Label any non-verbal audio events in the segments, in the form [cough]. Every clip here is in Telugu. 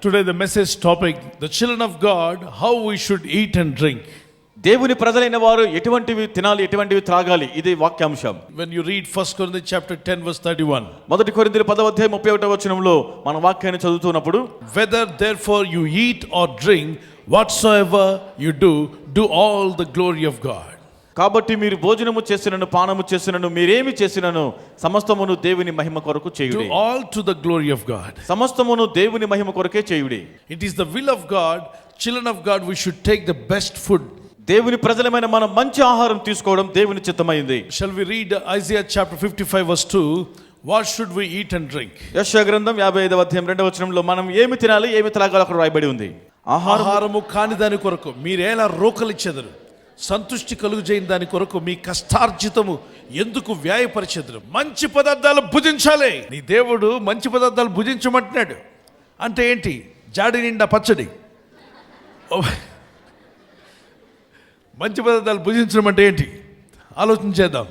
Today, the message topic the children of God, how we should eat and drink. దేవుని ప్రజలైన వారు ఎటువంటివి తినాలి ఎటువంటివి త్రాగాలి ఇది వాక్యాంశం When you read 1 Corinthians chapter 10, verse 31, మొదటి కొరింథీయుల పదవ అధ్యాయం ముప్పై ఒకటో వచనంలో మన వాక్యాన్ని చదువుతున్నప్పుడు whether therefore you eat or drink, whatsoever you do, do all the glory of God. కాబట్టి మీరు భోజనము చేసినను పానము చేసినను మీరేమి చేసినను సమస్తమును దేవుని మహిమ కొరకు చేయుడి all to the glory of God. సమస్తమును దేవుని మహిమ కొరకే చేయుడి It is the will of God, children of God, we should take the best food. దేవుని ప్రజలమైన మనం మంచి ఆహారం తీసుకోవడం దేవుని చిత్తమైంది Shall we read Isaiah chapter 55, verse 2? What should we eat and drink? యశ గ్రంథం యాభై ఐదవ అధ్యాయం రెండవ వచనంలో మనం ఏమి తినాలి ఏమి త్రాగాలి అక్కడ రాయబడి ఉంది ఆహారం ఆహారము కాని దాని కొరకు మీరేలా రోకలిచ్చెదరు సంతుష్టి కలుగు చేయని దాని కొరకు మీ కష్టార్జితము ఎందుకు వ్యాయపరిచెదరు? మంచి పదార్థాలు భుజించాలి. నీ దేవుడు మంచి పదార్థాలు భుజించమంటున్నాడు. అంటే ఏంటి? జాడి నిండా పచ్చడి. ఓ, మంచి పదార్థాలు భుజించడం అంటే ఏంటి? ఆలోచన చేద్దాం.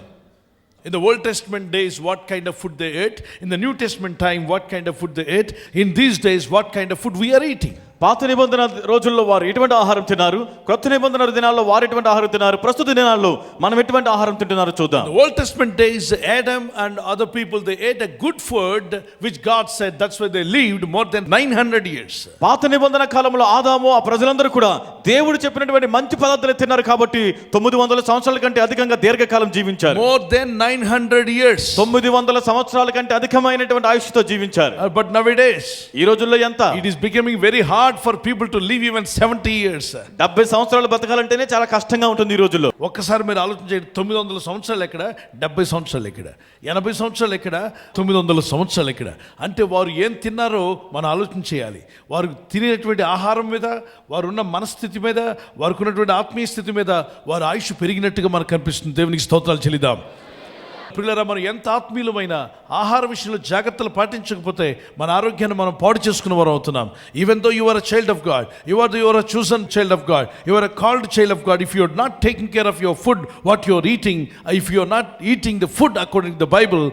In the old testament days what kind of food the ate in the new testament time what kind of food they ate in these days what kind of food we're eating పాత నిబంధన రోజుల్లో వారు ఎటువంటి ఆహారం తిన్నారు క్రొత్త నిబంధన దినాల్లో వారు ఎటువంటి ఆహారం తిన్నారు ప్రస్తుత దినాల్లో మనం ఎటువంటి ఆహారం తింటున్నారో చూద్దాం Old Testament days, Adam and other people, they ate a good food, which God said that's why they lived more than 900 years. పాత నిబంధన కాలంలో ఆదాము ఆ ప్రజలందరూ కూడా దేవుడు చెప్పినటువంటి మంచి పదార్థాలు తిన్నారు కాబట్టి తొమ్మిది వందల సంవత్సరాల కంటే అధికంగా దీర్ఘకాలం జీవించారు More than 900 years. తొమ్మిది వందల సంవత్సరాల కంటే అధికమైనటువంటి ఆయుష్తో జీవించారు Uh, but nowadays, ఈ రోజుల్లో ఎంత it is becoming very hard for people to live even 70 years. డెబ్బై సంవత్సరాలు బతకాలంటేనే చాలా కష్టంగా ఉంటుంది ఈ రోజుల్లో. ఒక్కసారి మీరు ఆలోచన చేయండి. తొమ్మిది వందల సంవత్సరాలు ఎక్కడ? డెబ్బై సంవత్సరాలు ఎక్కడ? ఎనభై సంవత్సరాలు ఎక్కడ? తొమ్మిది వందల సంవత్సరాలు ఎక్కడ? అంటే వారు ఏం తిన్నారో మనం ఆలోచన చేయాలి. వారు తినేటువంటి ఆహారం మీద వారు ఉన్న మనస్థితి మీద వారికి ఉన్నటువంటి ఆత్మీయ స్థితి మీద వారు ఆయుష్ పెరిగినట్టుగా మనకు కనిపిస్తుంది. దేవునికి స్తోత్రాలు చెల్లిద్దాం. పిల్లరా మనం ఎంత ఆత్మీయులమైన ఆహార విషయంలో జాగ్రత్తలు పాటించకపోతే మన ఆరోగ్యాన్ని మనం పాడు చేసుకున్న వారు అవుతున్నాం. Even though you are a child of God you are you are a chosen child of God you are a called child of God if you are not taking care of your food what you are eating if you are not eating the food according the Bible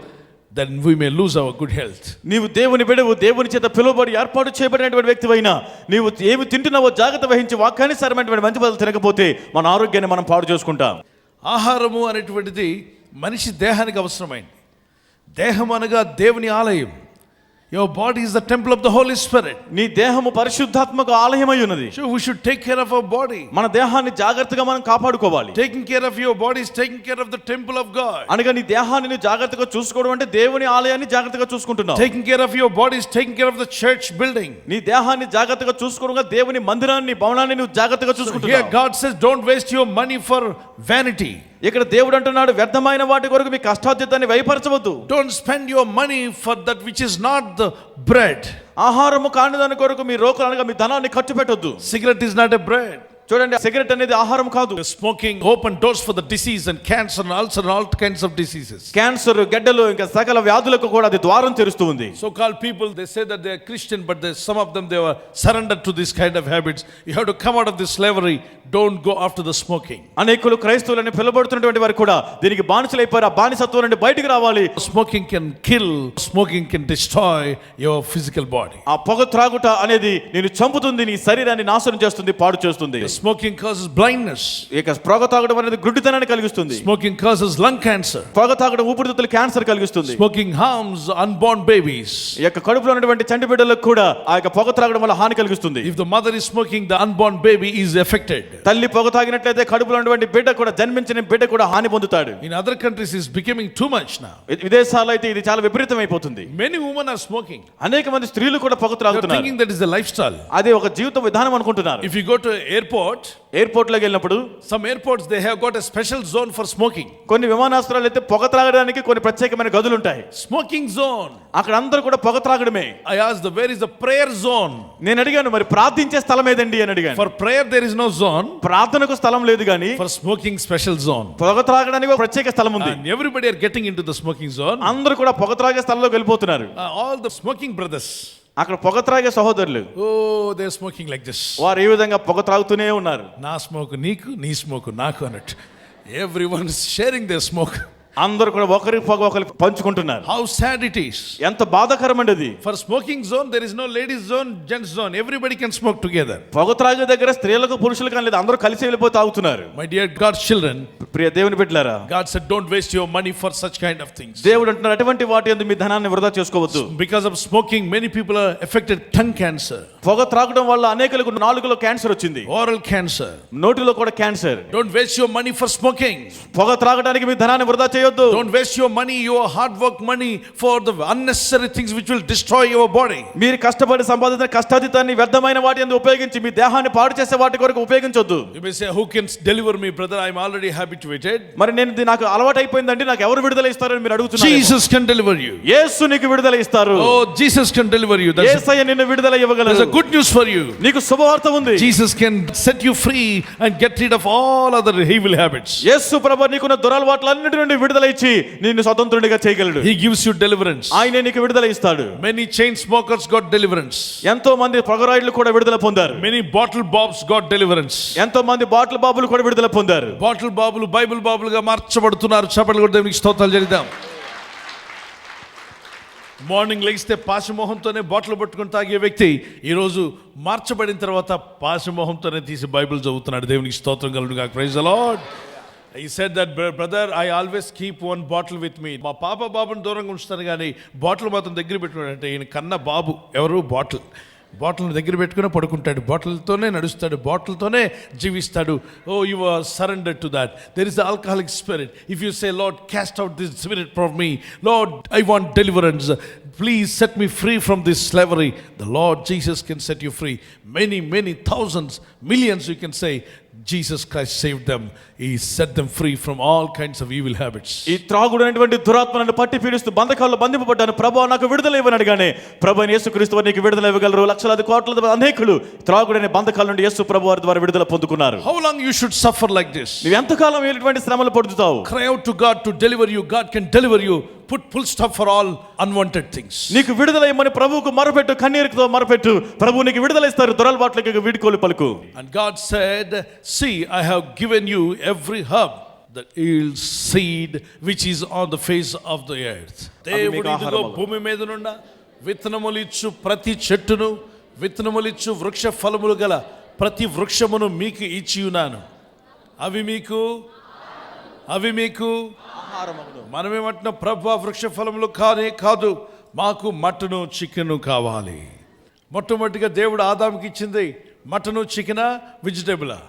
then we may lose our good health నీవు దేవుని బిడవు దేవుని చేత పిలువబడి ఏర్పాటు చేయబడినటువంటి వ్యక్తివైనా నీవు ఏమి తింటున్నావో జాగ్రత్త వహించి వాక్యానుసారమైనటువంటి మంచి పదాలు తినకపోతే మన ఆరోగ్యాన్ని మనం పాడు చేసుకుంటాం. ఆహారము అనేటువంటిది మనిషి దేహానికి అవసరమైంది. దేహం అనగా దేవుని ఆలయం. Your body is the temple of the holy spirit నీ దేహము పరిశుద్ధాత్మక ఆలయమై ఉన్నది. So we should take care of our body మన దేహాన్ని జాగ్రత్తగా మనం కాపాడుకోవాలి. Taking care of your body is taking care of the temple of God. అనగా నీ దేహాన్ని నువ్వు జాగ్రత్తగా చూసుకోవడం అంటే దేవుని ఆలయాన్ని జాగ్రత్తగా చూసుకుంటున్నావు. Taking care of your body is taking care of the church building. నీ దేహాన్ని జాగ్రత్తగా చూసుకోవడం దేవుని మందిరాన్ని భవనాన్ని నువ్వు జాగ్రత్తగా చూసుకుంటున్నావు. God says, don't waste your money for vanity. ఇక్కడ దేవుడు అంటున్నాడు వ్యర్థమైన వాటి కొరకు మీ కష్టాధ్యతాన్ని వైపరచవద్దు Don't spend your money for that which is not the bread. ఆహారము కాని దాని కొరకు మీ రోకలు అనగా మీ ధనాన్ని ఖర్చు పెట్టొద్దు Cigarette is not a bread. చూడండి సిగరెట్ అనేది ఆహారం కాదు. Smoking open doors for the disease and cancer ulcer all kinds of diseases cancer గడ్డలు ఇంకా సకల వ్యాధులకు కూడా అది ద్వారం తెరుస్తూ ఉంది. So call people they say that they are Christian but they some of them they are surrender to this kind of habits you have to come out of this slavery don't go after the smoking అనేకులు క్రైస్తవులని పిలబడుతున్నటువంటి వారు కూడా దీనికి బానిసలైపోయి ఆ బానిసత్వం నుండి బయటకు రావాలి. Smoking can kill smoking can destroy your physical body ఆ పొగ త్రాగుట అనేది నేను చంపుతుంది నీ శరీరాన్ని నాశనం చేస్తుంది పాడు చేస్తుంది. స్మోకింగ్ కాజెస్ బ్లైండ్నెస్ ఇక పొగ తాగడం అనేది గుడ్డితనాన్ని కలిగిస్తుంది. స్మోకింగ్ కాజెస్ లంగ్ క్యాన్సర్ పొగ తాగడం ఊపిరితిత్తుల క్యాన్సర్ కలిగిస్తుంది. స్మోకింగ్ హార్మ్స్ అన్బోర్న్ బేబీస్ ఇక కడుపులో ఉన్నటువంటి చంటి బిడ్డలకు కూడా ఆ యొక్క పొగ తాగడం వల్ల హాని కలిగిస్తుంది. If the mother is smoking the unborn baby is affected తల్లి పొగ తాగినట్లయితే కడుపులో ఉన్నటువంటి బిడ్డ కూడా జన్మించిన బిడ్డ కూడా హాని పొందుతాడు. In other countries is becoming too much నా విదేశాల్లో అయితే ఇది చాలా విపరీతం అయిపోతుంది మెనీ ఉమెన్ ఆర్ స్మోకింగ్ అనేక మంది స్త్రీలు కూడా పొగ తాగుతున్నారు. Thinking that is the lifestyle అది ఒక జీవితం విధానం అనుకుంటున్నారు. If you go to airport ఎయిర్పోర్ట్లోకి వెళ్ళినప్పుడు some airports they have got a special zone for smoking. కొన్ని విమానాశ్రయాలు అయితే పొగ త్రాగడానికి కొన్ని ప్రత్యేకమైన గదులు ఉంటాయి Smoking zone. అక్కడ అందరూ కూడా పొగ త్రాగడమే I asked the where is the prayer zone? నేను అడిగాను మరి ప్రార్థించే స్థలం ఏదండి అని అడిగాను For prayer there is no zone. ప్రార్థనకు స్థలం లేదు కానీ For smoking special zone. పొగ త్రాగడానికి ఒక ప్రత్యేక స్థలం ఉంది And everybody are getting into the smoking zone. అందరూ కూడా పొగ త్రాగే స్థలంలోకి వెళ్ళిపోతున్నారు Uh, all the smoking brothers. అక్కడ పొగ త్రాగే సహోదరులు. Oh, they're smoking like this. వారు ఈ విధంగా పొగ త్రాగుతూనే ఉన్నారు? నా స్మోక్ నీకు నీ స్మోక్ నాకు అన్నట్టు. Everyone sharing they smoke అందరూ కూడా ఒకరి ఒకరు పంచుకుంటున్నారు. హౌ సాడ్ ఇట్ ఈస్ ఎంత బాధకరమండి అది for smoking zone there is no ladies zone gents zone everybody can smoke together పొగ త్రాగే దగ్గర స్త్రీలకు పురుషులు కానీ లేదు. అందరూ కలిసి వెళ్ళిపోయి అవుతున్నారు మై డియర్ గాడ్స్ చిల్డ్రన్ ప్రియ దేవుని పెట్టారా God said don't waste your money for such kind of things దేవుడు అంటున్నారు అటువంటి వాటి అందు మీ ధనాన్ని వృధా చేసుకోవద్దు. Because of smoking many people are affected tongue cancer పొగ త్రాగడం వల్ల అనేకలకు నాలుగులో క్యాన్సర్ వచ్చింది. ఓరల్ క్యాన్సర్ నోటిలో కూడా cancer. Don't waste your money for smoking పొగ త్రాగడానికి మీ ధనాన్ని వృధా చేయ చేయొద్దు. Don't waste your money your hard work money for the unnecessary things which will destroy your body మీరు కష్టపడి సంపాదించిన కష్టాతీతాన్ని వ్యర్థమైన వాటి అందు ఉపయోగించి మీ దేహాన్ని పాడు చేసే వాటి కొరకు ఉపయోగించొద్దు. You may say who can deliver me brother I am already habituated మరి నేను నాకు అలవాటు అయిపోయిందండి నాకు ఎవరు విడుదల ఇస్తారని మీరు అడుగుతున్నారు. జీసస్ కెన్ డెలివర్ యు యేసు నీకు విడుదల ఇస్తారు. Oh Jesus can deliver you యేసయ్య నిన్ను విడుదల ఇవ్వగలడు that's good news for you నీకు శుభవార్త ఉంది. Jesus can set you free and get rid of all other evil habits యేసు ప్రభువు నీకున్న దురలవాట్లన్నిటి నుండి విడుదల ఇచ్చి నిన్ను స్వతంత్రుడిగా చేయగలడు. He gives you deliverance. ఆయనే నీకు విడుదల ఇస్తాడు Many chain smokers got deliverance. ఎంతో మంది పొగరాయిడ్లు కూడా విడుదల పొందారు. Many bottle bobs got deliverance. ఎంతో మంది బాటిల్ బాబులు కూడా విడుదల పొందారు. బాటిల్ బాబులు బైబిల్ బాబులుగా మార్చబడుతున్నారు. చప్పట్లు కూడా దేవునికి స్తోత్రాలు చేద్దాం మార్నింగ్ లెగిస్తే పాశమోహంతోనే బాటిల్ పట్టుకొని తాగే వ్యక్తి ఈరోజు మార్చబడిన తర్వాత పాశమోహంతోనే తీసి బైబిల్ చదువుతున్నాడు. దేవునికి స్తోత్రం కలుడు కాక praise Lord he said that brother I always keep one bottle with me మా పాప బాబుని దూరంగా ఉంచుతాను కానీ బాటిల్ మాత్రం దగ్గర పెట్టుకున్నాడు. అంటే ఈయన కన్న బాబు ఎవరు? బాటిల్. బాటిల్ దగ్గర పెట్టుకుని పడుకుంటాడు. బాటిల్తోనే నడుస్తాడు. బాటిల్తోనే జీవిస్తాడు. ఓ you are surrender to that there is alcoholic spirit if you say Lord cast out this spirit from me Lord I want deliverance please set me free from this slavery the Lord Jesus can set you free many many thousands millions you can say Jesus Christ save them he set them free from all kinds of evil habits ఈ త్రాగుడు అనేటువంటి దురాత్మ నన్ను పట్టి పీడిస్తూ బంధకాల్లో బంధింపబడ్డాను. ప్రభు నాకు విడుదల ఇవ్వని అడిగానే. ప్రభు అయిన యేసుక్రీస్తు వారు నీకు విడుదల ఇవ్వగలరు. లక్షలాది కోట్ల అనేకులు త్రాగుడనే బంధకాల నుండి యేసు ప్రభు వారి ద్వారా విడుదల పొందుకున్నారు. How long you should suffer like this నువ్వు ఎంతకాలం ఇటువంటి శ్రమలు పడుతావు cry out to God to deliver you. God can deliver you. Put full stop for all unwanted things. నీకు విడుదల ఇమ్మని ప్రభువుకు మరపెట్టు కన్నీరుతో మరపెట్టు ప్రభు నీకు విడుదల ఇస్తారు దురలవాట్లకి వీడుకోలు పలుకు And God said, See, I have given you every herb that yields seed which is on the face of the earth. దేవుడు ఇదిగో. భూమి మీద నుండ విత్తనములు ఇచ్చు ప్రతి చెట్టును విత్తనములు ఇచ్చు వృక్ష ఫలములు గల ప్రతి వృక్షమును మీకు ఇచ్చి ఉన్నాను అవి మీకు అవి మీకు మనమేమంటున్నాం? ప్రభు వృక్ష ఫలములు కానే కాదు మాకు మటను చికెను కావాలి. మొట్టమొదటిగా దేవుడు ఆదాముకి ఇచ్చింది మటను చికెనా వెజిటేబులా?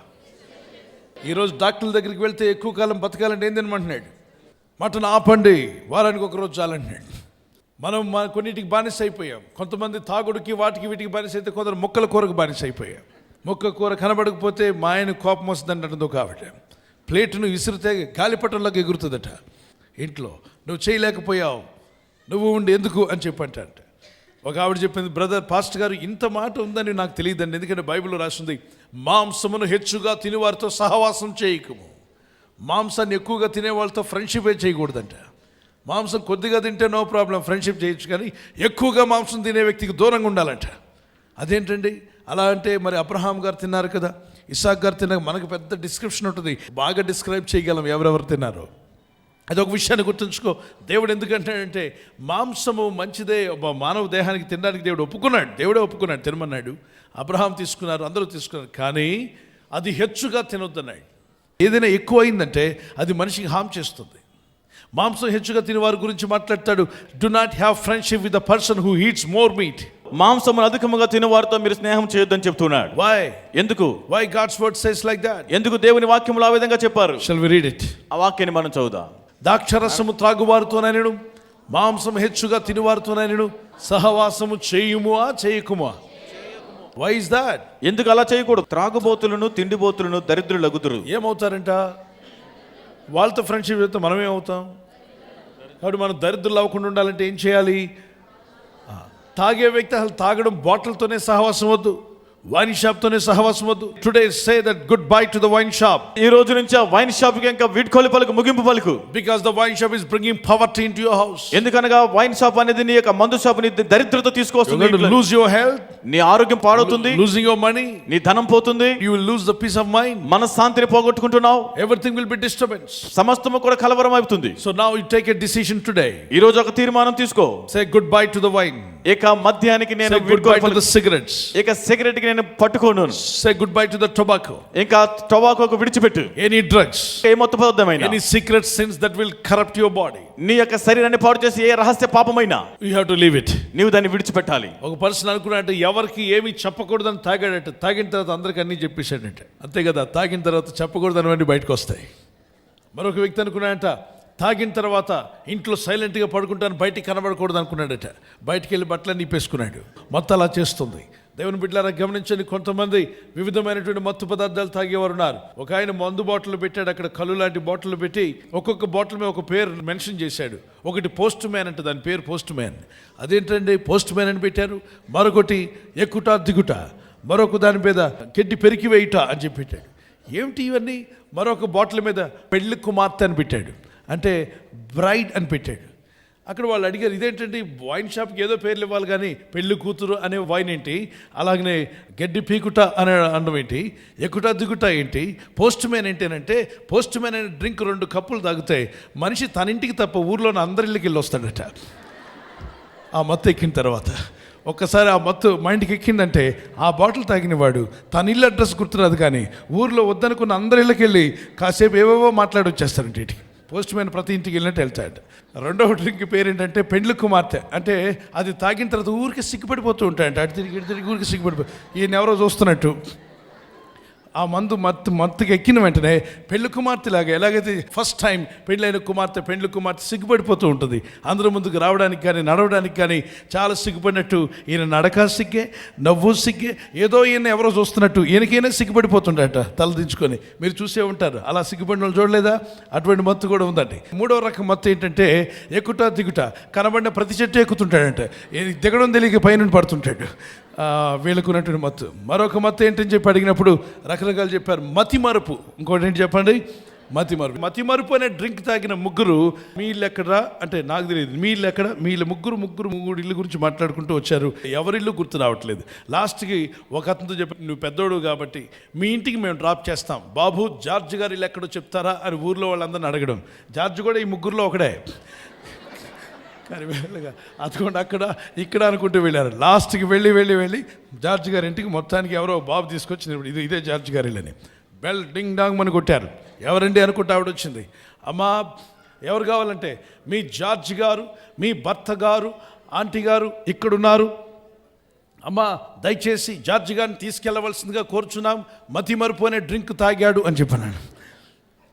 ఈరోజు డాక్టర్ల దగ్గరికి వెళ్తే ఎక్కువ కాలం బతకాలంటే ఏం తినమంటున్నాడు? మటన్ ఆపండి వారానికి ఒక రోజు చాలంటున్నాడు. మనం మన కొన్నిటికి బానిస అయిపోయాం కొంతమంది తాగుడికి వాటికి వీటికి బానిస అయితే కొందరు మొక్కల కూరకు బానిస అయిపోయాం మొక్క కూర కనబడకపోతే మా ఆయన కోపం వస్తుందంటుందో కాబట్టి ప్లేటును విసిరితే గాలిపటంలోకి ఎగురుతుందట. ఇంట్లో నువ్వు చేయలేకపోయావు నువ్వు ఉండి ఎందుకు? అని చెప్పంట ఒక ఆవిడ చెప్పింది బ్రదర్ పాస్ట్ గారు ఇంత మాట ఉందని నాకు తెలియదండి. ఎందుకంటే బైబిల్లో రాసింది మాంసమును హెచ్చుగా తినేవారితో సహవాసం చేయకము. మాంసాన్ని ఎక్కువగా తినే వాళ్ళతో ఫ్రెండ్షిపే చేయకూడదంట. మాంసం కొద్దిగా తింటే నో ప్రాబ్లం ఫ్రెండ్షిప్ చేయొచ్చు కానీ ఎక్కువగా మాంసం తినే వ్యక్తికి దూరంగా ఉండాలంట. అదేంటండి? అలా అంటే మరి అబ్రహాం గారు తిన్నారు కదా ఇసాక్ గారు తిన్నాక మనకు పెద్ద డిస్క్రిప్షన్ ఉంటుంది. బాగా డిస్క్రైబ్ చేయగలం ఎవరెవరు తిన్నారో. అదొక విషయాన్ని గుర్తుంచుకో. దేవుడు ఎందుకంటాడంటే మాంసము మంచిదే ఒక మానవ దేహానికి తినడానికి దేవుడు ఒప్పుకున్నాడు దేవుడే ఒప్పుకున్నాడు తినమన్నాడు. అబ్రహాం తీసుకున్నారు అందరూ తీసుకున్నారు కానీ అది హెచ్చుగా తినొద్దన్నాడు. ఏదైనా ఎక్కువ అయిందంటే అది మనిషికి హామ్ చేస్తుంది. మాంసం హెచ్చుగా తినే వారి గురించి మాట్లాడతాడు do not have friendship with the person who eats more meat మాంసమును అధికముగా తినే వారితో మీరు స్నేహం చేయొద్దని చెప్తున్నాడు. వై ఎందుకు? Why God's word says like that ఎందుకు దేవుని వాక్యములు ఆ విధంగా చెప్పారు? షల్ వి రీడ్ ఇట్ ఆ వాక్యాన్ని మనం చదువుదాం. ద్రాక్షరసము త్రాగువారితోనైనను మాంసం హెచ్చుగా తినువారితోనైనను సహవాసము చేయుమువా చేయకుమా వై ఇస్ దాట్ ఎందుకు అలా చేయకూడదు? త్రాగుబోతులను తిండిబోతులను దరిద్రులగుదురు ఏమవుతారంట? వాళ్ళతో ఫ్రెండ్షిప్ చేస్తే మనమే అవుతాం? కాబట్టి మనం దరిద్రులు అవ్వకుండా ఉండాలంటే ఏం చేయాలి? తాగే వ్యక్తి అసలు తాగడం బాటిల్తోనే సహవాసం వద్దు. వైన్ షాప్ తోనే సహవాసం వద్దు. Today say that goodbye to the wine shop ఈ రోజు నుంచి ఆ వైన్ షాప్కి ఇంకా వీడ్కోలు పలుకు ముగింపు పలుకు. Because the wine shop is bringing poverty into your house ఎందుకనగా వైన్ షాప్ అనేది నీ యొక్క మందు షాప్ని దరిద్రత తీసుకొస్తుంది. లూజ్ యువర్ హెల్త్ నీ ఆరోగ్యం పాడవుతుంది. లూజింగ్ యువర్ మనీ నీ ధనం పోతుంది. You will lose the peace of mind మనశ్శాంతిని పోగొట్టుకుంటున్నావు. ఎవ్రీథింగ్ విల్ బి డిస్టర్బెన్స్ సమస్తము కూడా కలవరం అవుతుంది. So now you take a decision today ఈ రోజు ఒక తీర్మానం తీసుకో. Say goodbye to the wine ఇక మద్యానికి నేను goodbye to the cigarettes ఇక సిగరెట్కి నేను పట్టుకోను. Say goodbye to the tobacco ఇంకా టొబాకోకు విడిచిపెట్టు. ఎనీ డ్రగ్స్ ఏ మొత్త పదార్థమైన. Any secret sins that will corrupt your body నీ యొక్క శరీరాన్ని పాడు చేసి ఏ రహస్య పాపమైనా. You have to leave it నీవు దాన్ని విడిచిపెట్టాలి. ఒక పర్సన్ అనుకున్నట్టు ఎవరికి ఏమి చెప్పకూడదని తాగాడట తాగిన తర్వాత అందరికి అన్నీ చెప్పేశాడంట. అంతే కదా తాగిన తర్వాత చెప్పకూడదని అన్నీ బయటకు వస్తాయి. మరొక వ్యక్తి అనుకున్నాడంట తాగిన తర్వాత ఇంట్లో సైలెంట్గా పడుకుంటాను బయటికి కనబడకూడదు అనుకున్నాడట బయటికి వెళ్ళి బట్టలన్నీ నిప్పేసుకున్నాడు మొత్తం అలా చేస్తుంది. దేవుని బిడ్డలారా గమనించండి కొంతమంది వివిధమైనటువంటి మత్తు పదార్థాలు తాగేవారు ఉన్నారు ఒక ఆయన మందు బాటిల్ పెట్టాడు అక్కడ కళ్ళు లాంటి బాటిల్ పెట్టి ఒక్కొక్క బాటిల్ మీద ఒక పేరు మెన్షన్ చేశాడు. ఒకటి పోస్ట్ మ్యాన్ అంటే దాని పేరు పోస్ట్ మ్యాన్. అదేంటండి? పోస్ట్ మ్యాన్ అని పెట్టారు. మరొకటి ఎక్కుట దిగుట. మరొక దాని మీద గడ్డి పెరికి వేయుట అని చెప్పి పెట్టాడు. ఏమిటి ఇవన్నీ? మరొక బాటిల్ మీద పెళ్ళి కుమార్తె అని పెట్టాడు. అంటే బ్రైడ్ అని పెట్టాడు. అక్కడ వాళ్ళు అడిగారు ఇదేంటండి? వైన్ షాప్కి ఏదో పేర్లు ఇవ్వాలి కానీ పెళ్ళి కూతురు అనే వైన్ ఏంటి? అలాగనే గడ్డి పీకుట అనే అన్నం ఏంటి? ఎక్కుట దిగుట ఏంటి? పోస్ట్ మ్యాన్ ఏంటంటే పోస్ట్ మ్యాన్ అనే డ్రింక్ రెండు కప్పులు తాగితే మనిషి తన ఇంటికి తప్ప ఊర్లోని అందరిళ్ళకి వెళ్ళి వస్తాడట. ఆ మత్తు ఎక్కిన తర్వాత ఒక్కసారి ఆ మత్తు మైండ్కి ఎక్కిందంటే ఆ బాటిల్ తాగిన వాడు తన ఇల్లు అడ్రస్ గుర్తురాదు కానీ ఊర్లో వద్దనుకున్న అందరి ఇళ్ళకి వెళ్ళి కాసేపు ఏవేవో మాట్లాడి వచ్చేస్తారంటే ఇంటికి. పోస్ట్ మ్యాన్ ప్రతి ఇంటికి వెళ్ళినట్టు వెళ్తాడు. రెండవ డ్రింక్ పేరు ఏంటంటే పెండ్లి కుమార్తె. అంటే అది తాగిన తర్వాత ఊరికి సిగ్గుపడిపోతూ ఉంటాయంట అటు తిరిగి ఇటు తిరిగి ఊరికి సిగ్గుపడిపో ఈయన ఎవరో చూస్తున్నట్టు. ఆ మందు మత్తు మత్తుకి ఎక్కిన వెంటనే పెళ్ళి కుమార్తెలాగా ఎలాగైతే ఫస్ట్ టైం పెళ్ళైన కుమార్తె పెళ్ళి కుమార్తె సిగ్గుపడిపోతూ ఉంటుంది. అందరూ ముందుకు రావడానికి కానీ నడవడానికి కానీ చాలా సిగ్గుపడినట్టు ఈయన నడక సిగ్గే నవ్వు సిగ్గే ఏదో ఈయన ఎవరో చూస్తున్నట్టు ఈయనకైనా సిగ్గుపడిపోతుండట తలదించుకొని మీరు చూసే ఉంటారు. అలా సిగ్గుపడిన వాళ్ళు చూడలేదా? అటువంటి మత్తు కూడా ఉందండి. మూడో రకం మత్తు ఏంటంటే ఎక్కుట దిగుట. కనబడిన ప్రతి చెట్టు ఎక్కుతుంటాడంట. దిగడం తెలియక పైన పడుతుంటాడు. వీళ్ళకున్నటువంటి మత్తు. మరొక మత్తు ఏంటని చెప్పి అడిగినప్పుడు రకరకాలు చెప్పారు. మతి మరుపు. ఇంకోటి ఏంటి చెప్పండి? మతి మరుపు. మతి మరుపు అనే డ్రింక్ తాగిన ముగ్గురు మీ ఇల్లు ఎక్కడా అంటే నాకు తెలియదు. మీ ఇల్లు ఎక్కడ? మీ ఇల్లు ముగ్గురు ముగ్గురు ముగ్గురు ఇల్లు గురించి మాట్లాడుకుంటూ వచ్చారు. ఎవరిల్లు గుర్తు రావట్లేదు. లాస్ట్కి ఒక అతనితో చెప్పి నువ్వు పెద్దోడు కాబట్టి మీ ఇంటికి మేము డ్రాప్ చేస్తాం. బాబు జార్జ్ గారు ఇల్లు ఎక్కడో చెప్తారా? అని ఊర్లో వాళ్ళందరిని అడగడం. జార్జ్ కూడా ఈ ముగ్గురులో ఒకడే. కానీ వెళ్ళగా అదిగోండి అక్కడ ఇక్కడ అనుకుంటూ వెళ్ళారు. లాస్ట్కి వెళ్ళి వెళ్ళి వెళ్ళి జార్జ్ గారి ఇంటికి మొత్తానికి ఎవరో బాబు తీసుకొచ్చింది ఇది ఇదే జార్జ్ గారి ఇల్లని. బెల్ డింగ్ డాంగ్ అని కొట్టారు. ఎవరండి అనుకుంటే ఆవిడ వచ్చింది. అమ్మా ఎవరు కావాలంటే మీ జార్జ్ గారు మీ భర్త గారు ఆంటీ గారు ఇక్కడున్నారు. అమ్మా దయచేసి జార్జ్ గారిని తీసుకెళ్ళవలసిందిగా కోరుచున్నాం. మతి మరుపు అనే డ్రింక్ తాగాడు అని చెప్పన్నాడు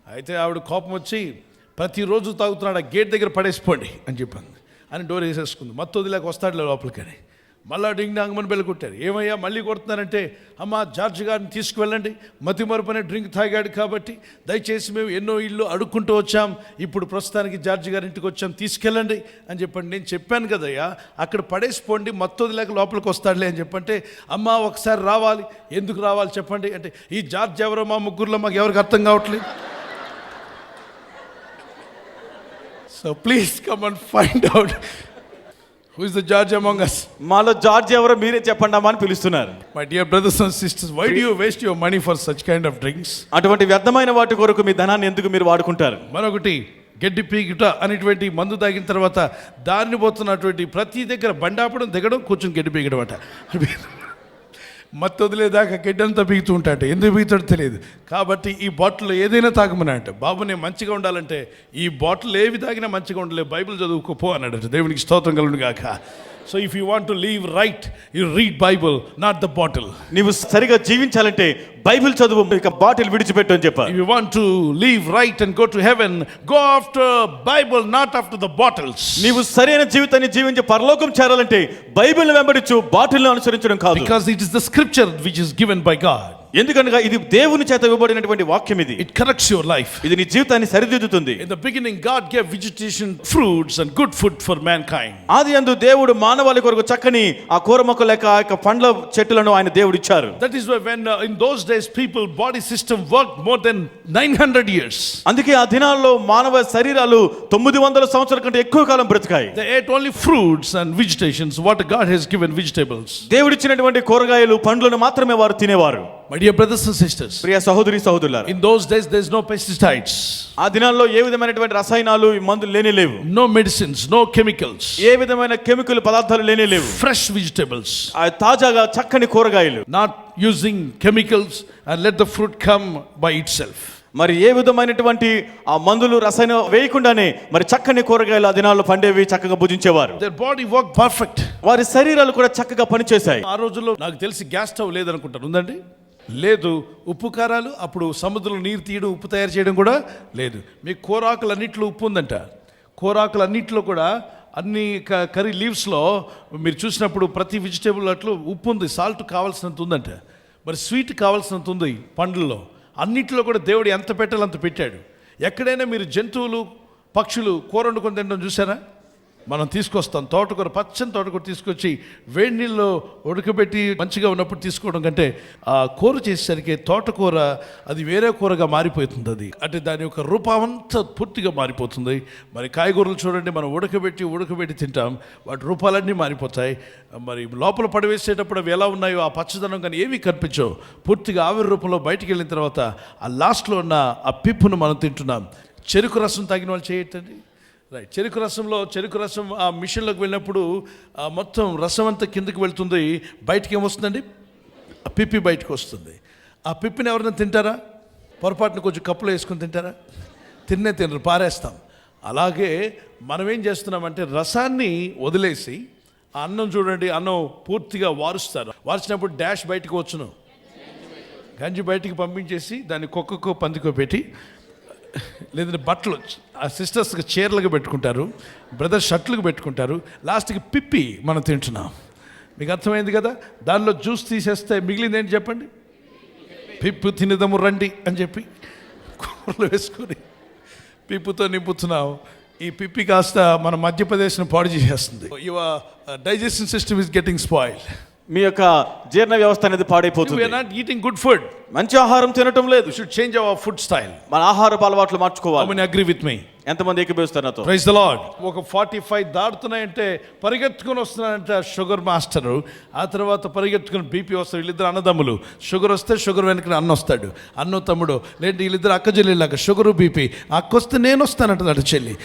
అయితే ఆవిడ కోపం వచ్చి ప్రతిరోజు తాగుతున్నాడు ఆ గేట్ దగ్గర పడేసిపోండి అని చెప్పింది అని డోర్ వేసేసుకుంది. మత్తు వస్తాడు వస్తాడులే లోపలికని. మళ్ళా డింగ్ డాంగ్ మని కొట్టారు ఏమయ్యా మళ్ళీ కొడుతున్నారంటే అమ్మ జార్జ్ గారిని తీసుకువెళ్ళండి. మతి మరుపు డ్రింక్ తాగాడు కాబట్టి దయచేసి మేము ఎన్నో ఇల్లు అడుక్కుంటూ వచ్చాం. ఇప్పుడు ప్రస్తుతానికి జార్జ్ గారి ఇంటికి వచ్చాం. తీసుకెళ్ళండి అని చెప్పండి. నేను చెప్పాను కదయ్యా అక్కడ పడేసిపోండి మత్తోదిలాగా లోపలికి వస్తాడులే అని చెప్పంటే అమ్మ ఒకసారి రావాలి. ఎందుకు రావాలి చెప్పండి? అంటే ఈ జార్జ్ ఎవరో మా ముగ్గురులో మాకు ఎవరికి అర్థం కావట్లేదు. So please come and find [laughs] out who is the judge among us. మాలో జార్జ్ ఎవరో మీరే చెప్పండి అమ్మా అని పిలుస్తున్నారు My dear brothers and sisters, why do you waste your money for such kind of drinks? అటువంటి వ్యర్థమైన వాటి కొరకు మీ ధనాన్ని ఎందుకు మీరు వాడుకుంటారు మరొకటి గడ్డి పీకుట అనేటువంటి మందు తాగిన తర్వాత దారిని పోతున్నటువంటి ప్రతి దగ్గర బండాపడం దిగడం కూర్చొని గడ్డి పీకడం అట మత్తు వదిలేదాకా గిడ్డంతా అంతా పీకుతూ ఉంటాట ఎందుకు పీకుతాడో తెలియదు. కాబట్టి ఈ బాటిల్ ఏదైనా తాగమని అంటే బాబు నేను మంచిగా ఉండాలంటే ఈ బాటిల్ ఏవి తాగినా మంచిగా ఉండలేదు బైబిల్ చదువుకోపో అన్నాడు దేవునికి స్తోత్రం కలుగుగాక so if you want to live right you read Bible not the bottle నీవు సరిగా జీవించాలంటే బైబిల్ చదువు ఇక బాటిల్ విడిచిపెట్టు అని చెప్పారు If you want to live right and go to heaven, go after Bible, not after the bottles. నీవు సరైన జీవితాన్ని జీవించి పరలోకం చేరాలంటే బైబిల్ వెంబడించు బాటిల్ని అనుసరించడం కాదు Because it is the scripture which is given by God. ఎందుకనగా ఇది దేవుని చేత ఇవ్వబడినటువంటి వాక్యం ఇది. ఇట్ కరెక్ట్స్ యువర్ లైఫ్ ఇది నీ జీవితాన్ని సరిదిద్దుతుంది. In the beginning God gave vegetation fruits and good food for mankind ఆది అందు దేవుడు మానవాళి కొరకు చక్కని ఆ కూర మొక్కలేక ఆ యొక్క పండ్ల చెట్టులను ఆయన దేవుడు ఇచ్చారు. That is when in those days people body system work more than nine hundred years అందుకే ఆ దినాల్లో మానవ శరీరాలు తొమ్మిది వందల సంవత్సరాల కంటే ఎక్కువ కాలం బ్రతికాయి. The ate only fruits and vegetations what God has given vegetables దేవుడిచ్చినటువంటి కూరగాయలు పండ్లను మాత్రమే వారు తినేవారు. My dear brothers and sisters, ప్రియ సహోదరి సహోదరులారు in those days, there's no pesticides, ఆ దినాల్లో ఏ విధమైనటువంటి రసాయనాలు ఈ మందులు లేనే లేవు. No medicines, no chemicals, ఏ విధమైన కెమికల్ పదార్థాలు లేనే లేవు. Fresh vegetables, ఆ తాజాగా చక్కని కూరగాయలు. Not using chemicals and let the fruit come by itself. మరి ఏ విధమైనటువంటి ఆ మందులు రసాయనం వేయకుండానే మరి చక్కని కూరగాయలు ఆ దినాల్లో పండేవి చక్కగా భుజించేవారు. Body worked perfect. వారి శరీరాలు కూడా చక్కగా పనిచేశాయి. ఆ రోజుల్లో నాకు తెలిసి గ్యాస్ స్టవ్ లేదనుకుంటాను ఉందండి? లేదు ఉప్పు కారాలు అప్పుడు సముద్రంలో నీరు తీయడం ఉప్పు తయారు చేయడం కూడా లేదు. మీ కూరాకులు ఉప్పు ఉందంట. కూరాకులు అన్నిట్లో కూడా అన్ని క- కర్రీ లీవ్స్లో మీరు చూసినప్పుడు ప్రతి వెజిటేబుల్ అట్లు ఉప్పు ఉంది సాల్ట్ కావాల్సినంత ఉందంట. మరి స్వీట్ కావాల్సినంత ఉంది పండ్లలో. అన్నిట్లో కూడా దేవుడు ఎంత పెట్టాలో అంత పెట్టాడు. ఎక్కడైనా మీరు జంతువులు పక్షులు కూర వండుకొని తినడం చూసారా మనం తీసుకొస్తాం. తోటకూర పచ్చని తోటకూర తీసుకొచ్చి వేడి నీళ్ళు ఉడకబెట్టి మంచిగా ఉన్నప్పుడు తీసుకోవడం కంటే ఆ కూర చేసేసరికి తోటకూర అది వేరే కూరగా మారిపోతుంది అది. అంటే దాని యొక్క రూపం అంతా పూర్తిగా మారిపోతుంది. మరి కాయగూరలు చూడండి మనం ఉడకబెట్టి ఉడకబెట్టి తింటాం. వాటి రూపాలన్నీ మారిపోతాయి. మరి లోపల పడవేసేటప్పుడు అవి ఎలా ఉన్నాయో ఆ పచ్చదనం కానీ ఏమీ కనిపించవు పూర్తిగా ఆవిరి రూపంలో బయటికి వెళ్ళిన తర్వాత ఆ లాస్ట్లో ఉన్న ఆ పిప్పును మనం తింటున్నాం. చెరుకు రసం తగిన వాళ్ళు చేయటండి రైట్ చెరుకు రసంలో చెరుకు రసం ఆ మిషన్లోకి వెళ్ళినప్పుడు మొత్తం రసం అంతా కిందకి వెళ్తుంది. బయటికి ఏమొస్తుందండి? ఆ పిప్పి బయటకు వస్తుంది. ఆ పిప్పిని ఎవరైనా తింటారా? పొరపాటున కొంచెం కప్పులో వేసుకొని తింటారా? తిన్నే తినరు పారేస్తాం. అలాగే మనం ఏం చేస్తున్నామంటే రసాన్ని వదిలేసి ఆ అన్నం చూడండి అన్నం పూర్తిగా వారుస్తారు. వార్చినప్పుడు డాష్ బయటకు వచ్చును. గంజి బయటికి పంపించేసి దాన్ని కుక్కకు పందికో పెట్టి లేదంటే బట్టలు వచ్చి సిస్టర్స్కి చీరలుగా పెట్టుకుంటారు బ్రదర్స్ షర్ట్లకు పెట్టుకుంటారు. లాస్ట్కి పిప్పి మనం తింటున్నాం. మీకు అర్థమైంది కదా? దానిలో జ్యూస్ తీసేస్తే మిగిలింది ఏంటి చెప్పండి? పిప్పు తినేదము రండి అని చెప్పి కూరలు వేసుకొని పిప్పుతో నింపుతున్నాం. ఈ పిప్పి కాస్త మన మధ్యప్రదేశ్ను పాడు చేసేస్తుంది. Your digestion system is getting spoil మీ యొక్క జీర్ణ వ్యవస్థ అనేది పాడైపోతుంది. Are not eating good food మంచి ఆహారం తినటం లేదు. Should change our food style మన ఆహారపు అలవాట్లు మార్చుకోవాలి. మెనీ అగ్రీ విత్ మీ ఎంతమంది ఏకీభవిస్తారు నాతో? ప్రైజ్ ద లార్డ్ ఒక ఫార్టీ ఫైవ్ దాటుతున్నాయంటే పరిగెత్తుకొని వస్తున్నారంటే షుగర్ మాస్టరు. ఆ తర్వాత పరిగెత్తుకుని బీపీ వస్తారు వీళ్ళిద్దరు అన్నదమ్ములు. షుగర్ వస్తే షుగర్ వెనక అన్న వస్తాడు. అన్న తమ్ముడు లేదంటే వీళ్ళిద్దరు అక్క చెల్లెళ్ళాక షుగరు బీపీ. అక్క వస్తే నేను వస్తానంటున్నాడు చెల్లి.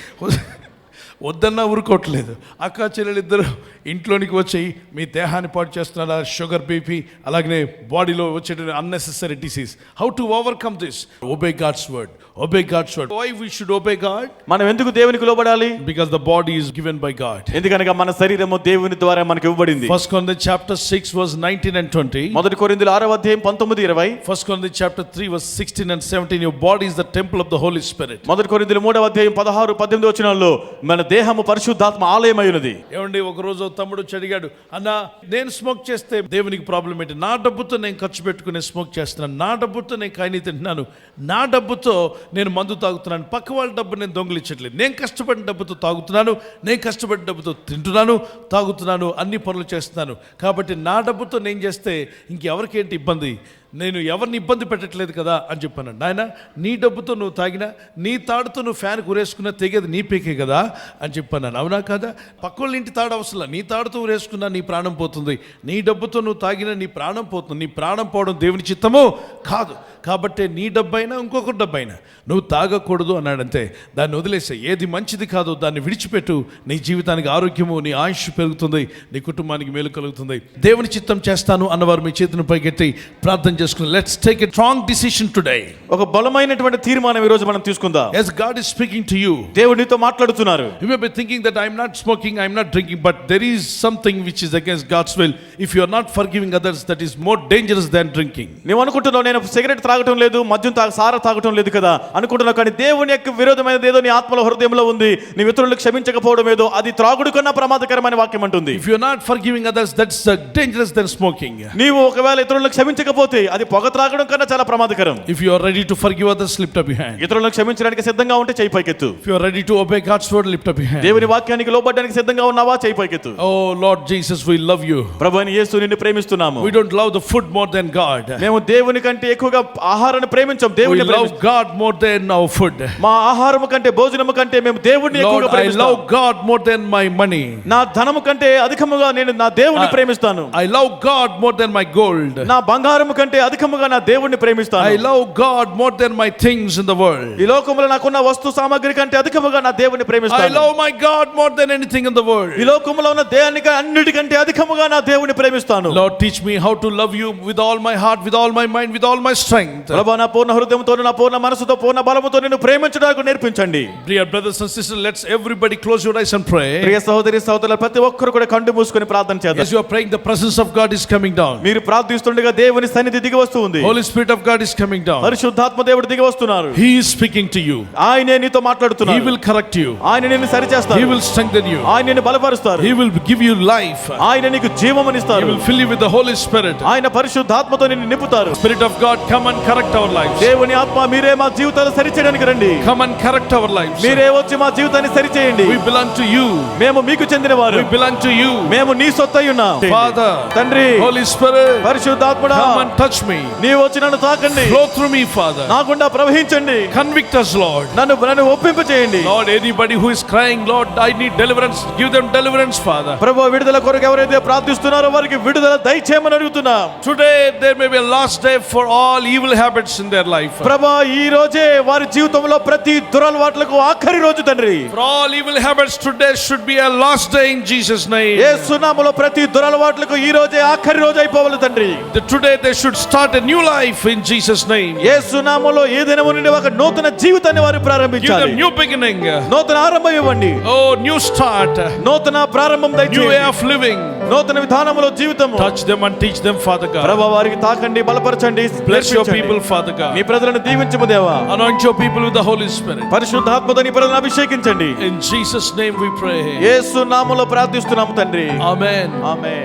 వద్దన్నా ఊరుకోవట్లేదు. అక్క చెల్లెలిద్దరు ఇంట్లోనికి వచ్చి మీ దేహాన్ని పాటు చేస్తున్నారా? షుగర్ బీపీ అలాగనే బాడీలో వచ్చే unnecessary disease how to overcome this obey God's word obey God's word why we should obey God మనం ఎందుకు దేవునికి లోబడాలి? Because the body is given by God. ఎందుకనగా మన శరీరము దేవుని ద్వారా మనకి ఇవ్వబడింది. First Corinthians chapter 6 verse 19 and 20. మొదటి కొరిందులు ఆరవ అధ్యాయం పంతొమ్మిది ఇరవై. First Corinthians chapter 3 verse 16 and 17. Your body is the temple of the Holy Spirit. మొదటి కొరిందులు మూడవ అధ్యాయం పదహారు పద్దెనిమిది వచనాల్లో మన దేహము పరిశుద్ధాత్మ ఆలయమైనది. ఏమండి ఒక రోజు తమ్ముడు చెడిగాడు అన్న నేను స్మోక్ చేస్తే దేవునికి ప్రాబ్లం ఏంటి? నా డబ్బుతో నేను ఖర్చు పెట్టుకుని స్మోక్ చేస్తున్నాను. నా డబ్బుతో నేను కాయని తింటున్నాను. నా డబ్బుతో నేను మందు తాగుతున్నాను. పక్క వాళ్ళ డబ్బు నేను దొంగిలించట్లేదు. నేను కష్టపడిన డబ్బుతో తాగుతున్నాను. నేను కష్టపడిన డబ్బుతో తింటున్నాను. తాగుతున్నాను. అన్ని పనులు చేస్తున్నాను. కాబట్టి నా డబ్బుతో నేను చేస్తే ఇంకెవరికి ఏంటి ఇబ్బంది? నేను ఎవరిని ఇబ్బంది పెట్టట్లేదు కదా అని చెప్పాను. నాయన నీ డబ్బుతో నువ్వు తాగినా నీ తాడుతో నువ్వు ఫ్యాన్ ఉరేసుకున్నా తెగేది నీ పీకే కదా అని చెప్పాను. అవునా కదా? పక్కోళ్ళ ఇంటి తాడు అవసరం నీ తాడుతో ఉరేసుకున్నా నీ ప్రాణం పోతుంది. నీ డబ్బుతో నువ్వు తాగినా నీ ప్రాణం పోతుంది. నీ ప్రాణం పోవడం దేవుని చిత్తమో కాదు. కాబట్టి నీ డబ్బైనా ఇంకొకరి డబ్బైనా. నువ్వు తాగకూడదు అన్నాడంతే. దాన్ని వదిలేసే. ఏది మంచిది కాదో దాన్ని విడిచిపెట్టు. నీ జీవితానికి ఆరోగ్యము నీ ఆయుష్ పెరుగుతుంది. నీ కుటుంబానికి మేలు కలుగుతుంది. దేవుని చిత్తం చేస్తాను అన్నవారు మీ చేతిని పైకెత్తి ప్రార్థన చేసుకుందాం let's take a strong decision today ఒక బలమైనటువంటి తీర్మానం ఈ రోజు మనం తీసుకుందాం. Yes God is speaking to you దేవుడు నీతో మాట్లాడుతున్నారు. You may be thinking that I am not smoking I am not drinking but there is something which is against God's will if you are not forgiving others that is more dangerous than drinking నేను అనుకుంటున్నా నేను సిగరెట్ త్రాగటం లేదు మద్యం తాగ సార తాగటం లేదు కదా. అనుకుంటున్నా కానీ దేవుని యొక్క విరోధమైన ఏదో నీ ఆత్మల హృదయంలో ఉంది నీ మిత్రులకు క్షమించకపోవడం ఏదో అది త్రాగుడు కన్నా ప్రమాదకరమైన వాక్యం అంటుంది. If you are not forgiving others that's dangerous than smoking నీవు ఒకవేళ ఇతరులకు క్షమించకపోతే అది పొగ త్రాగడం కన్నా చాలా ప్రమాదకరం. If you are ready to forgive others lift up your hand ఇతరులను క్షమించడానికి సిద్ధంగా ఉంటే చేయి పైకెత్తు. If you are ready to obey God's word lift up your hand దేవుని వాక్యానికి లోబడడానికి సిద్ధంగా ఉన్నావా? చేయి పైకెత్తు. O Lord Jesus we love you ప్రభువైన యేసు నిన్ను ప్రేమిస్తున్నాము. We don't love the food more than God మేము దేవుని కంటే ఎక్కువగా ఆహారాన్ని ప్రేమించాం. దేవుని love God more than our food మా ఆహారము కంటే భోజనము కంటే మేము దేవుని ఎక్కువగా ప్రేమిస్తాం. Love God more than my money నా ధనము కంటే అధికముగా నేను నా దేవుని ప్రేమిస్తాను. I love God more than my gold నా బంగారము కంటే కంటే అధికముగా నా దేవుణ్ణి ప్రేమిస్తాను. I love God more than my things in the world ఈ లోకంలో నాకున్న వస్తు సామాగ్రి కంటే అధికముగా నా దేవుణ్ణి ప్రేమిస్తాను. I love my God more than anything in the world ఈ లోకంలో ఉన్న దేవుని అన్నిటికంటే అధికముగా నా దేవుణ్ణి ప్రేమిస్తాను. Lord teach me how to love you with all my heart with all my mind with all my strength ప్రభువా నా పూర్ణ హృదయంతో నా పూర్ణ మనసుతో పూర్ణ బలముతో నిన్ను ప్రేమించడానికి నేర్పించండి. Dear brothers and sisters let's everybody close your eyes and pray ప్రియ సహోదరి సహోదరుల ప్రతి ఒక్కరు కూడా కండి మూసుకొని ప్రార్థన చేద్దాం. You are praying the presence of God is coming down మీరు ప్రార్థిస్తుండగా దేవుని సన్నిధి దిగి వస్తూ holy spirit of God is coming down పరిశుద్ధాత్మ దేవుడు దిగి వస్తున్నారు he is speaking to you ఆయనే నీతో మాట్లాడుతున్నారు హి విల్ కరెక్ట్ యు ఆయన నిన్ను సరిచేస్తాడు. హి విల్ స్ట్రెంగ్థెన్ యు ఆయన నిన్ను బలపరుస్తాడు. He will give you life ఆయన నీకు జీవమును ఇస్తాడు. He will fill you with the holy spirit ఆయన పరిశుద్ధాత్మతో నిన్ను నింపుతారు. Spirit of God come and correct our life దేవుని ఆత్మ మీరే మా జీవితాలను సరిచేయడానికి రండి. Come and correct our life మీరే వచ్చి మా జీవితాన్ని సరిచేయండి. వి బిలాంగ్ టు యు మేము మీకు చెందిన వారు వి బిలాంగ్ టు యు మేము నీ సొత్తై ఉన్నాం. ఫాదర్ తండ్రి హోలీ స్పిరిట్ పరిశుద్ధాత్మడా కమ్ అండ్ టచ్ me. నీవు వచ్చి నన్ను తాకండి Flow through me, Father. నాకుండా ప్రవహించండి Convict us, Lord. నన్ను నన్ను ఒప్పింప చేయండి Lord, anybody who is crying, Lord, I need deliverance, give them deliverance, Father. ప్రభు విడుదల కొరకు ఎవరైతే ప్రార్థిస్తున్నారో వారికి విడుదల దయచేయమని అడుగుతున్నాం Today, there may be a last day for all evil habits in their life. ప్రభా ఈ రోజే వారి జీవితంలో ప్రతి దురలవాట్లకు ఆఖరి రోజు తండ్రి For all evil habits, today should be a last day in Jesus' name. ఏ సున్నాములో ప్రతి దురలవాట్లకు ఈ రోజే ఆఖరి రోజు అయిపోవాలి తండ్రి today they should start a new life in Jesus' name. ఏ సున్నాములో ఏ దినము నుండి ఒక నూతన జీవితాన్ని వారు Give ప్రారంభించాలి them new beginning. నూతన ఆరంభం ఇవ్వండి Oh, new start. నూతన ప్రారంభం New way దయచేయండి of living. నూతన విధానములో జీవితము Touch them and teach them, Father God. ప్రభా వారికి తాకండి బలపరచండి Bless your నేర్పించండి. people, Father మీ God. ప్రజలను దీవించము దేవా Anoint your people with the Holy Spirit. పరిశుద్ధాత్మతో నీ ప్రజలను అభిషేకించండి In Jesus' name we pray. యేసు నామములో ప్రార్థిస్తున్నాము తండ్రి Amen. ఆమె